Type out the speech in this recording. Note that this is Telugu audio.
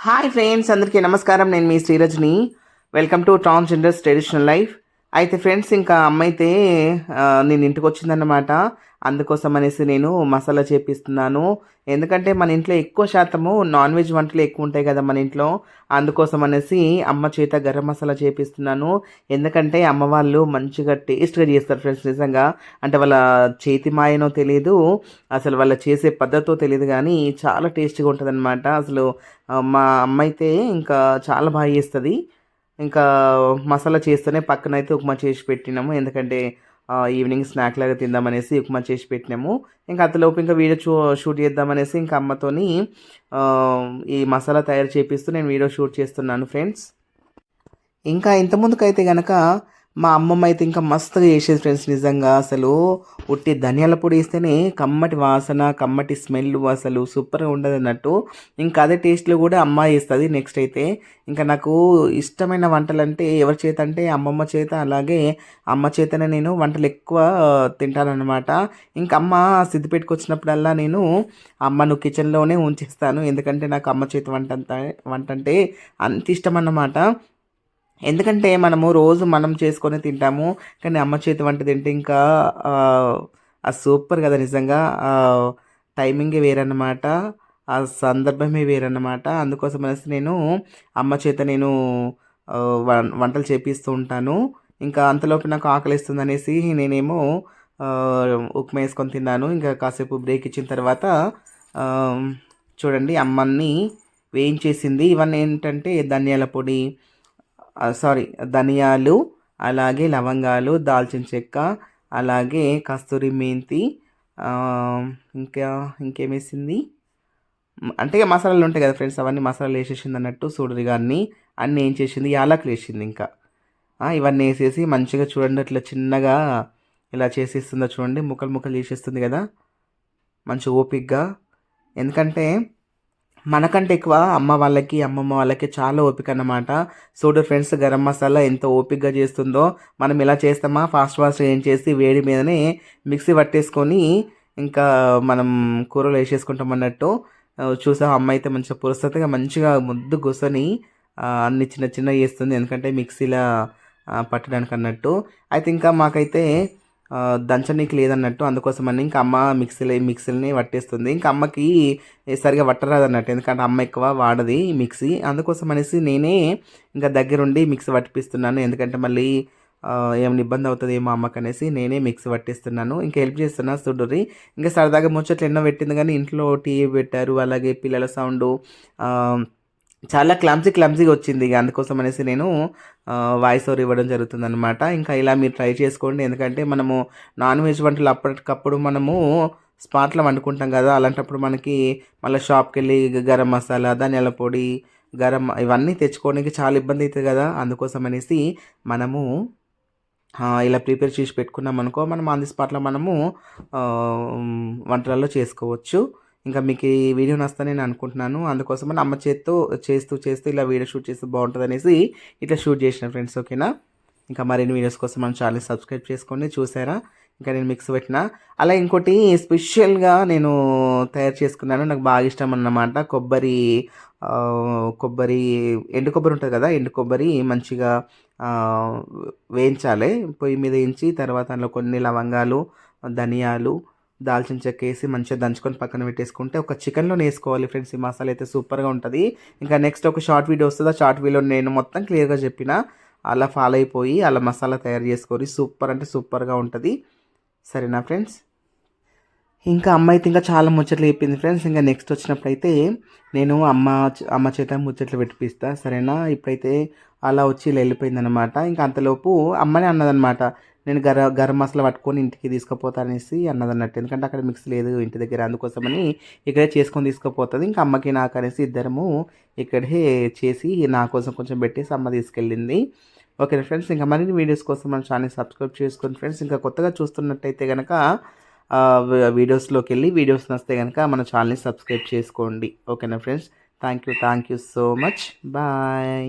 హాయ్ ఫ్రెండ్స్ అందరికీ నమస్కారం. నేను మీ Srirajini. Welcome to transgenders traditional life అయితే ఫ్రెండ్స్ ఇంకా అమ్మ అయితే నేను ఇంటికి వచ్చిందన్నమాట అందుకోసం అనేసి నేను మసాలా చేపిస్తున్నాను. ఎందుకంటే మన ఇంట్లో ఎక్కువ శాతము నాన్ వెజ్ వంటలు ఎక్కువ ఉంటాయి కదా మన ఇంట్లో. అందుకోసం అనేసి అమ్మ చేత గరం మసాలా చేపిస్తున్నాను. ఎందుకంటే అమ్మ వాళ్ళు మంచిగా టేస్ట్గా చేస్తారు ఫ్రెండ్స్ నిజంగా. అంటే వాళ్ళ చేతి మాయనో తెలియదు అసలు వాళ్ళ చేసే పద్ధతో తెలియదు కానీ చాలా టేస్టీగా ఉంటుందన్నమాట. అసలు మా అమ్మ అయితే ఇంకా చాలా బాగా చేస్తుంది. ఇంకా మసాలా చేస్తూనే పక్కన అయితే ఉప్మా చేసి పెట్టినాము. ఎందుకంటే ఈవినింగ్ స్నాక్ లాగా తిందామనేసి ఉప్మా చేసి పెట్టినాము. ఇంకా అంతలోపు ఇంకా వీడియో చూ షూట్ చేద్దామనేసి ఇంకా అమ్మతోని ఈ మసాలా తయారు చేపిస్తూ నేను వీడియో షూట్ చేస్తున్నాను ఫ్రెండ్స్. ఇంకా ఇంతకుముందుకైతే కనుక మా అమ్మమ్మ అయితే ఇంకా మస్తుగా చేసేది ఫ్రెండ్స్ నిజంగా అసలు ఉట్టి ధనియాల పొడి వేస్తేనే కమ్మటి వాసన కమ్మటి స్మెల్ అసలు సూపర్గా ఉండదు అన్నట్టు. ఇంకా అదే టేస్ట్లో కూడా అమ్మ చేస్తుంది. నెక్స్ట్ అయితే ఇంకా నాకు ఇష్టమైన వంటలు అంటే ఎవరి చేత అంటే అమ్మమ్మ చేత అలాగే అమ్మ చేతనే నేను వంటలు ఎక్కువ తింటానన్నమాట. ఇంకా అమ్మ సిద్దిపేటకు వచ్చినప్పుడల్లా నేను అమ్మను కిచెన్లోనే ఉంచేస్తాను. ఎందుకంటే నాకు అమ్మ చేతి వంట అంత వంట అంటే అంత ఇష్టం అన్నమాట. ఎందుకంటే మనము రోజు మనం చేసుకొని తింటాము కానీ అమ్మ చేతి వంట తింటే ఇంకా ఆ, సూపర్ కదా నిజంగా. టైమింగే వేరన్నమాట. ఆ సందర్భమే వేరన్నమాట. అందుకోసం అనేసి నేను అమ్మ చేత నేను వంటలు చేపిస్తూ ఉంటాను. ఇంకా అంతలోపు నాకు ఆకలిస్తుంది అనేసి నేనేమో ఉప్మా వేసుకొని తిన్నాను. ఇంకా కాసేపు బ్రేక్ ఇచ్చిన తర్వాత చూడండి అమ్మని వేయించేసింది. ఇవన్నీ ఏంటంటే ధనియాల పొడి సారీ ధనియాలు అలాగే లవంగాలు దాల్చిన చెక్క అలాగే కస్తూరి మెంతి ఇంకా ఇంకేమేసింది అంటే ఇక మసాలాలు ఉంటాయి కదా ఫ్రెండ్స్ అవన్నీ మసాలాలు వేసేసింది అన్నట్టు సూడరి గారిని అన్నీ ఏం చేసింది? యాలకులు వేసింది ఇంకా. ఇవన్నీ వేసేసి మంచిగా చూడండి అట్లా చిన్నగా ఇలా చేసేస్తుందో చూడండి ముక్కలు ముక్కలు చేసేస్తుంది కదా మంచి ఓపిక్గా ఎందుకంటే మనకంటే ఎక్కువ అమ్మ వాళ్ళకి అమ్మమ్మ వాళ్ళకి చాలా ఓపిక అన్నమాట. చూడు ఫ్రెండ్స్ గరం మసాలా ఎంత ఓపికగా చేస్తుందో మనం ఇలా చేస్తామా? ఫాస్ట్ ఫాస్ట్ ఏం చేసి వేడి మీదనే మిక్సీ పట్టేసుకొని ఇంకా మనం కూరలో వేసేసుకుంటాం అన్నట్టు. చూసాం అమ్మ అయితే మంచిగా పురస్తగా మంచిగా ముద్దు కూర్చొని అన్ని చిన్న చిన్న వేస్తుంది ఎందుకంటే మిక్సీలో పట్టడానికి అన్నట్టు. అయితే ఇంకా మాకైతే దంచనీకి లేదన్నట్టు అందుకోసమని ఇంకా అమ్మ మిక్సీలో మిక్సీలని పట్టేస్తుంది. ఇంకా అమ్మకి సరిగా పట్టరాదు అన్నట్టు ఎందుకంటే అమ్మ ఎక్కువ వాడది మిక్సీ. అందుకోసం అనేసి నేనే ఇంకా దగ్గరుండి మిక్సీ పట్టిపిస్తున్నాను. ఎందుకంటే మళ్ళీ ఏమైనా ఇబ్బంది అవుతుంది ఏమో అమ్మకు అనేసి నేనే మిక్సీ పట్టిస్తున్నాను. ఇంకా హెల్ప్ చేస్తున్నా చూడుర్రి ఇంకా సరదాగా ముచ్చట్లు ఎన్నో పెట్టింది. కానీ ఇంట్లో టీవీ పెట్టారు. అలాగే పిల్లల సౌండ్ చాలా క్లమ్సీ క్లమ్సీగా వచ్చింది ఇక అందుకోసం అనేసి నేను వాయిస్ ఓవర్ ఇవ్వడం జరుగుతుంది అనమాట ఇంకా ఇలా మీరు ట్రై చేసుకోండి. ఎందుకంటే మనము నాన్ వెజ్ వంటలు అప్పటికప్పుడు మనము స్పాట్లో వండుకుంటాం కదా. అలాంటప్పుడు మనకి మళ్ళీ షాప్కి వెళ్ళి గరం మసాలా ధనియాల పొడి గరం ఇవన్నీ తెచ్చుకోవడానికి చాలా ఇబ్బంది అవుతుంది కదా. అందుకోసం అనేసి మనము ఇలా ప్రిపేర్ చేసి పెట్టుకున్నాం అనుకో మనం ఆన్ ది స్పాట్లో మనము వంటలలో చేసుకోవచ్చు. ఇంకా మీకు ఈ వీడియో నస్తుందని నేను అనుకుంటున్నాను. అందుకోసం అమ్మ చేత్తో చేస్తూ చేస్తూ ఇలా వీడియో షూట్ చేస్తే బాగుంటుంది అనేసి ఇట్లా షూట్ చేసిన ఫ్రెండ్స్ ఓకేనా? ఇంకా మరిన్ని వీడియోస్ కోసం మన ఛానల్ సబ్స్క్రైబ్ చేసుకోండి చూసారా? ఇంకా నేను మిక్స్ పెట్టిన. అలా ఇంకోటి స్పెషల్గా నేను తయారు చేసుకున్నాను. నాకు బాగా ఇష్టం అన్నమాట. కొబ్బరి కొబ్బరి ఎండు కొబ్బరి ఉంటుంది కదా ఎండు కొబ్బరి మంచిగా వేయించాలి. పొయ్యి మీద వేయించి తర్వాత అందులో కొన్ని లవంగాలు ధనియాలు దాల్చిన చెక్క వేసి మంచిగా దంచుకొని పక్కన పెట్టేసుకుంటే ఒక చికెన్లో వేసుకోవాలి ఫ్రెండ్స్. ఈ మసాలా అయితే సూపర్గా ఉంటుంది. ఇంకా నెక్స్ట్ ఒక షార్ట్ వీడియో వస్తుంది. ఆ షార్ట్ వీడియో నేను మొత్తం క్లియర్గా చెప్పిన. అలా ఫాలో అయిపోయి అలా మసాలా తయారు చేసుకొని సూపర్ అంటే సూపర్గా ఉంటుంది. సరేనా ఫ్రెండ్స్? ఇంకా అమ్మ అయితే ఇంకా చాలా ముచ్చట్లు చెప్పింది ఫ్రెండ్స్. ఇంకా నెక్స్ట్ వచ్చినప్పుడైతే నేను అమ్మ అమ్మ చేత ముచ్చట్లు పెట్టిపిస్తా. సరేనా? ఇప్పుడైతే అలా వచ్చి ఇలా వెళ్ళిపోయింది అనమాట ఇంకా అంతలోపు అమ్మనే అన్నదనమాట నేను గర గరం మసాలా పట్టుకొని ఇంటికి తీసుకుపోతానేసి అన్నది అన్నట్టు ఎందుకంటే అక్కడ మిక్స్ లేదు ఇంటి దగ్గర. అందుకోసమని ఇక్కడే చేసుకొని తీసుకుపోతుంది. ఇంకా అమ్మకి నాకు అనేసి ఇద్దరము ఇక్కడే చేసి నా కోసం కొంచెం పెట్టేసి అమ్మ తీసుకెళ్ళింది. ఓకే ఫ్రెండ్స్ ఇంకా మరిన్ని వీడియోస్ కోసం మన ఛానల్ సబ్స్క్రైబ్ చేసుకోండి ఫ్రెండ్స్. ఇంకా కొత్తగా చూస్తున్నట్టయితే కనుక వీడియోస్లోకి వెళ్ళి వీడియోస్ నస్తే కనుక మన ఛానల్ని సబ్స్క్రైబ్ చేసుకోండి. ఓకేనా friends? Thank you thank you so much. Bye.